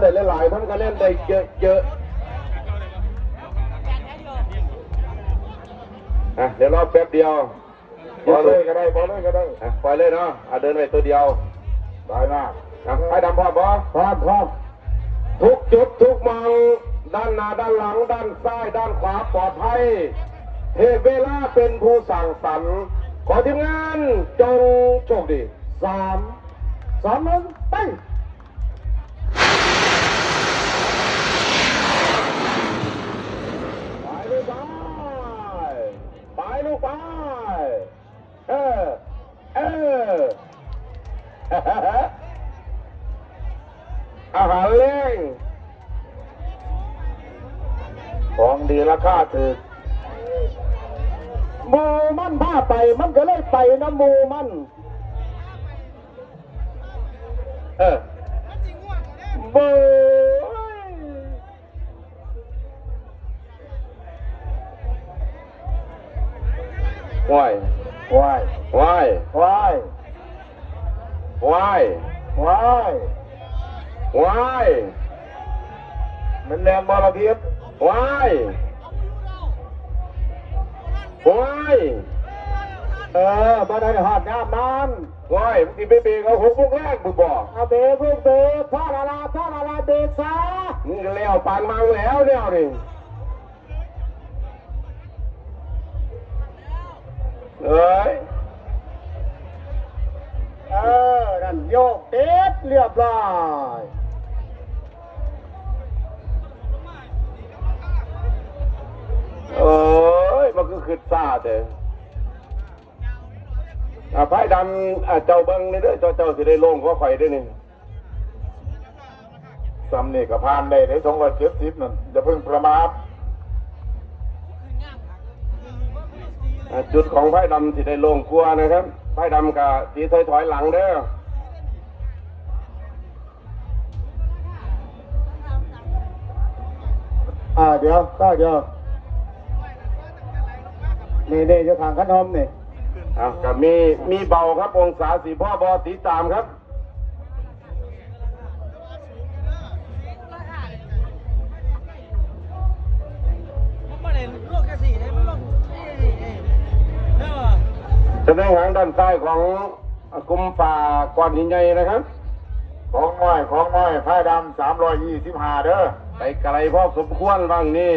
ได้หลายๆมันก็เล่นได้เยอะๆอะเดี๋ยวรอแป๊บเดียวบอลเลยก็ได้บอลเลยก็ได้อะปล่อยเลยเนาะอะเดินไปตัวเดียวได้มากอะให้ดำพร้อมบ่พร้อมพร้อมทุกจุดทุกมองด้านหน้าด้านหลัง ด้านซ้าย ด้านขวาปลอดภัยเทพเวลาเป็นผู้สั่งสรรค์ขอทีมงานจงโชคดีสามสองหนึ่งไปไปลูกไปไปลูกไป เออ เอออาหารเล้งของดีราคาถือมูมันพาไป มันก็เลยไปนะมูมัน เออเบยว้าย ว้ายว้ายว้ายว้ายว้ายว้ายมันแรงบอลเทียบว้ายว้ายเออบ่ได้หอดน้ำมันว้ายมึงสิไปเบรกเอาหกพวกแรกมึงบอกเอาเบรกลูกเบรกพ่อละลาพ่อละลาเบรกซะมึงก็เลี้ยวปานมังแล้วเนี่ยนี่ เอ้ยเออ นั่นโยกเต็ดเรียบร้อยเอ้ย มันก็คือซาแต่อ่าไพ่ดำอาเจ้าเบิ้งนี่เด้อเจ้าเจ้าสิได้ลงก็ข่อยได้นี่ซ้ำนี่ก็ผ่านได้ในสองร้อยเจ็ดสิบนั่นอย่าเพิ่งประมาท จุดของไพ่ดำสิได้ลงกลัวนะครับ ไพ่ดำกับสีถอยถอยหลังเด้ออ่าเดี๋ยวก็เดี๋ยวนี่นี่เจะทางขนมนี่อ่ากับมีมีเบาครับองศาสีพ่อบอติดตามครับ แสดงหางด้านซ้ายของอ่ากลุ่มป่าก้อนหินใหญ่นะครับ ของน้อยของน้อยผ้าดำสามร้อยยี่สิบห้าเด้อไปไกลพอสมควรบ้างนี่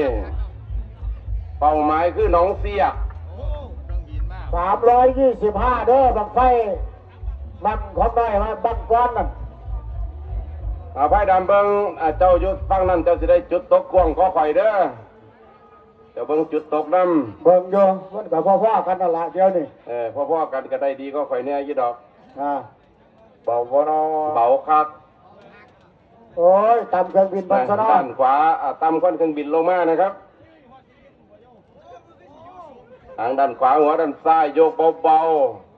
เป้าหมายคือหนองเสียกโอ้ต้องบินมากสามร้อยยี่สิบห้าเด้อบังไฟบังของน้อยมาบังก้อนนั่นอาไพ่ดำเบิงอ่าเจ้ายุดฟังนั่นเจ้าสิได้จุดตกกวงขอข่อยเด้อ เจ้าเบิงจุดตกน้เบิ่งโยมันกับพ่อๆกันนั่นละเดียวนี่ำเออพ่อๆกันก็ได้ดีก็ข่อยเนี่ยยี่ดอกอ่าเบาบ่นอเบาคักโอ้ยตำเครื่องบินบังซะเนอด้านขวาอ่าต่ำก้อนเครื่องบินลงมานะครับ ทางด้านขวาหัวด้านซ้ายโยกเบาๆ